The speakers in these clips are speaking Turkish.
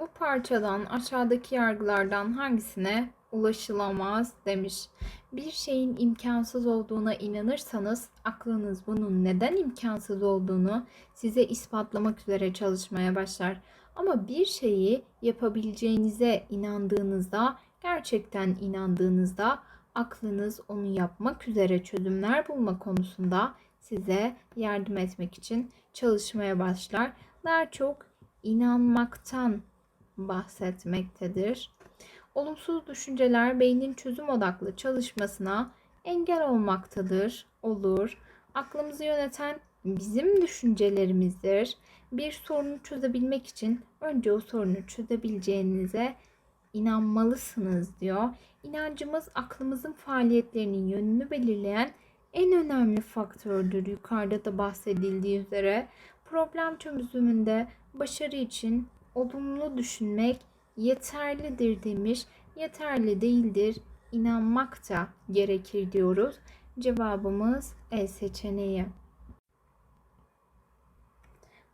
Bu parçadan aşağıdaki yargılardan hangisine ulaşılamaz demiş. Bir şeyin imkansız olduğuna inanırsanız aklınız bunun neden imkansız olduğunu size ispatlamak üzere çalışmaya başlar. Ama bir şeyi yapabileceğinize inandığınızda, gerçekten inandığınızda aklınız onu yapmak üzere çözümler bulma konusunda size yardım etmek için çalışmaya başlar. Daha çok inanmaktan bahsetmektedir. Olumsuz düşünceler beynin çözüm odaklı çalışmasına engel olmaktadır, olur. Aklımızı yöneten bizim düşüncelerimizdir. Bir sorunu çözebilmek için önce o sorunu çözebileceğinize inanmalısınız diyor. İnancımız aklımızın faaliyetlerinin yönünü belirleyen en önemli faktördür. Yukarıda da bahsedildiği üzere problem çözümünde başarı için olumlu düşünmek yeterlidir demiş. Yeterli değildir. İnanmak da gerekir diyoruz. Cevabımız E seçeneği.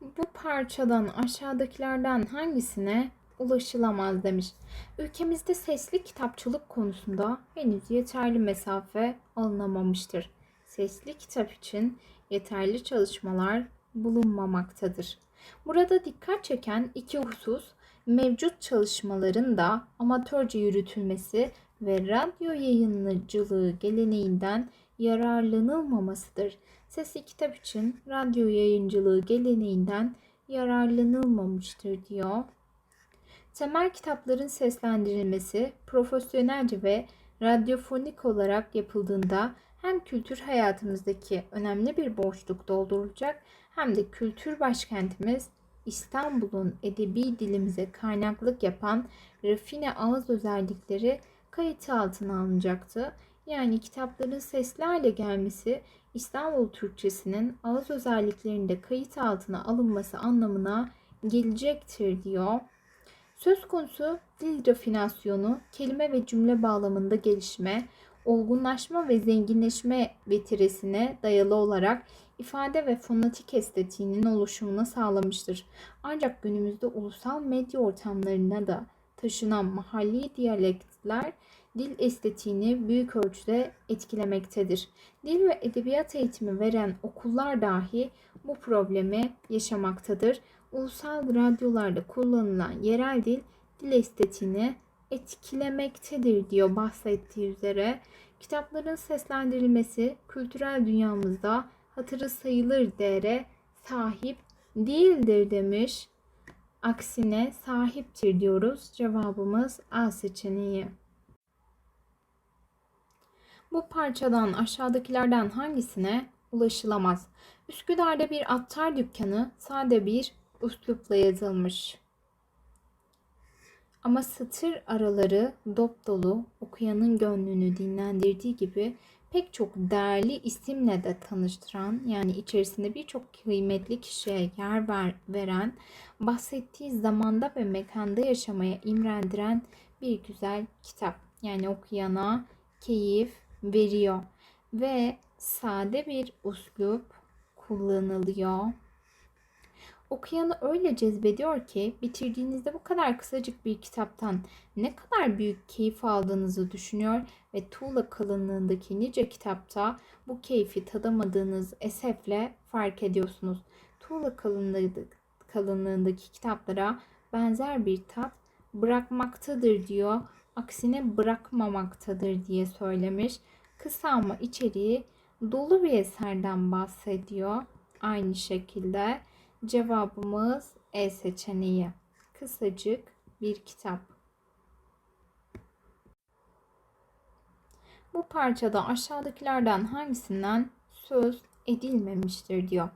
Bu parçadan aşağıdakilerden hangisine ulaşılamaz demiş. Ülkemizde sesli kitapçılık konusunda henüz yeterli mesafe alınamamıştır. Sesli kitap için yeterli çalışmalar bulunmamaktadır. Burada dikkat çeken iki husus mevcut çalışmaların da amatörce yürütülmesi ve radyo yayıncılığı geleneğinden yararlanılmamasıdır. Sesli kitap için radyo yayıncılığı geleneğinden yararlanılmamıştır diyor. Temel kitapların seslendirilmesi profesyonelce ve radyofonik olarak yapıldığında hem kültür hayatımızdaki önemli bir boşluk doldurulacak hem de kültür başkentimiz İstanbul'un edebi dilimize kaynaklık yapan rafine ağız özellikleri kayıt altına alınacaktı. Yani kitapların sesli hale gelmesi İstanbul Türkçesinin ağız özelliklerinde kayıt altına alınması anlamına gelecektir diyor. Söz konusu dil rafinasyonu, kelime ve cümle bağlamında gelişme, olgunlaşma ve zenginleşme vetiresine dayalı olarak ifade ve fonetik estetiğinin oluşumunu sağlamıştır. Ancak günümüzde ulusal medya ortamlarına da taşınan mahalli diyalektler dil estetiğini büyük ölçüde etkilemektedir. Dil ve edebiyat eğitimi veren okullar dahi bu problemi yaşamaktadır. Ulusal radyolarda kullanılan yerel dil dil estetiğini etkilemektedir diyor bahsettiği üzere. Kitapların seslendirilmesi kültürel dünyamızda hatırı sayılır değere sahip değildir demiş. Aksine sahiptir diyoruz. Cevabımız A seçeneği. Bu parçadan aşağıdakilerden hangisine ulaşılamaz? Üsküdar'da bir attar dükkanı sade bir üslupla yazılmış. Ama satır araları dop dolu, okuyanın gönlünü dinlendirdiği gibi pek çok değerli isimle de tanıştıran yani içerisinde birçok kıymetli kişiye yer ver, veren, bahsettiği zamanda ve mekanda yaşamaya imrendiren bir güzel kitap. Yani okuyana keyif veriyor ve sade bir uslup kullanılıyor. Okuyanı öyle cezbediyor ki bitirdiğinizde bu kadar kısacık bir kitaptan ne kadar büyük keyif aldığınızı düşünüyor ve tuğla kalınlığındaki nice kitapta bu keyfi tadamadığınız esefle fark ediyorsunuz. Tuğla kalınlığındaki kitaplara benzer bir tat bırakmaktadır diyor. Aksine bırakmamaktadır diye söylemiş. Kısa ama içeriği dolu bir eserden bahsediyor. Aynı şekilde Cevabımız E seçeneği. Kısacık bir kitap. Bu parçada aşağıdakilerden hangisinden söz edilmemiştir diyor.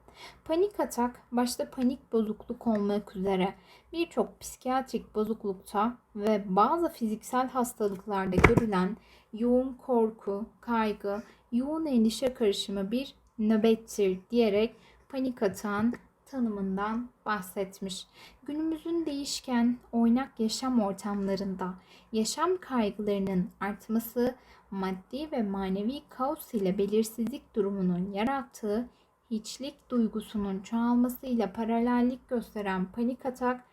Panik atak başta panik bozukluk olmak üzere birçok psikiyatrik bozuklukta ve bazı fiziksel hastalıklarda görülen yoğun korku, kaygı, yoğun endişe karışımı bir nöbettir diyerek panik atağın tanımından bahsetmiş. Günümüzün değişken, oynak yaşam ortamlarında yaşam kaygılarının artması, maddi ve manevi kaos ile belirsizlik durumunun yarattığı hiçlik duygusunun çoğalmasıyla paralellik gösteren panik atak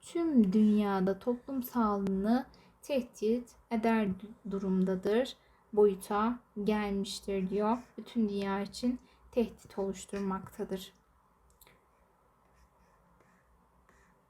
tüm dünyada toplum sağlığını tehdit eder durumdadır. Boyuta gelmiştir diyor. Bütün dünya için tehdit oluşturmaktadır.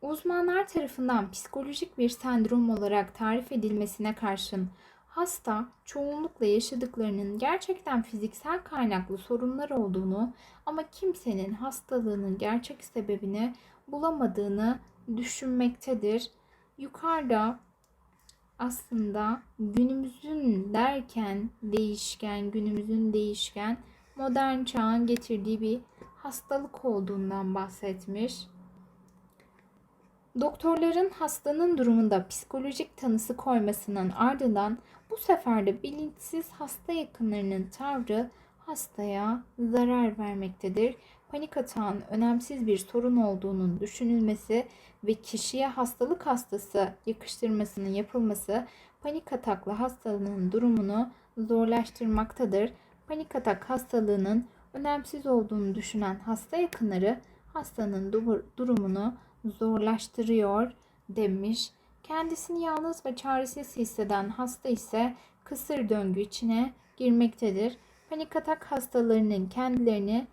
Uzmanlar tarafından psikolojik bir sendrom olarak tarif edilmesine karşın hasta çoğunlukla yaşadıklarının gerçekten fiziksel kaynaklı sorunlar olduğunu ama kimsenin hastalığının gerçek sebebini bulamadığını düşünmektedir. Yukarıda aslında günümüzün derken değişken, günümüzün değişken modern çağın getirdiği bir hastalık olduğundan bahsetmiş. Doktorların hastanın durumunda psikolojik tanısı koymasının ardından bu sefer de bilinçsiz hasta yakınlarının tavrı hastaya zarar vermektedir. Panik atağın önemsiz bir sorun olduğunun düşünülmesi ve kişiye hastalık hastası yakıştırmasının yapılması panik ataklı hastalığın durumunu zorlaştırmaktadır. Panik atak hastalığının önemsiz olduğunu düşünen hasta yakınları hastanın durumunu zorlaştırıyor demiş. Kendisini yalnız ve çaresiz hisseden hasta ise kısır döngü içine girmektedir. Panik atak hastalarının kendilerini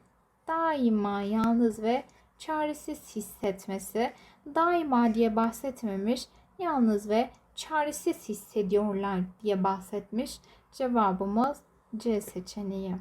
daima yalnız ve çaresiz hissetmesi, daima diye bahsetmemiş, yalnız ve çaresiz hissediyorlar diye bahsetmiş. Cevabımız C seçeneği.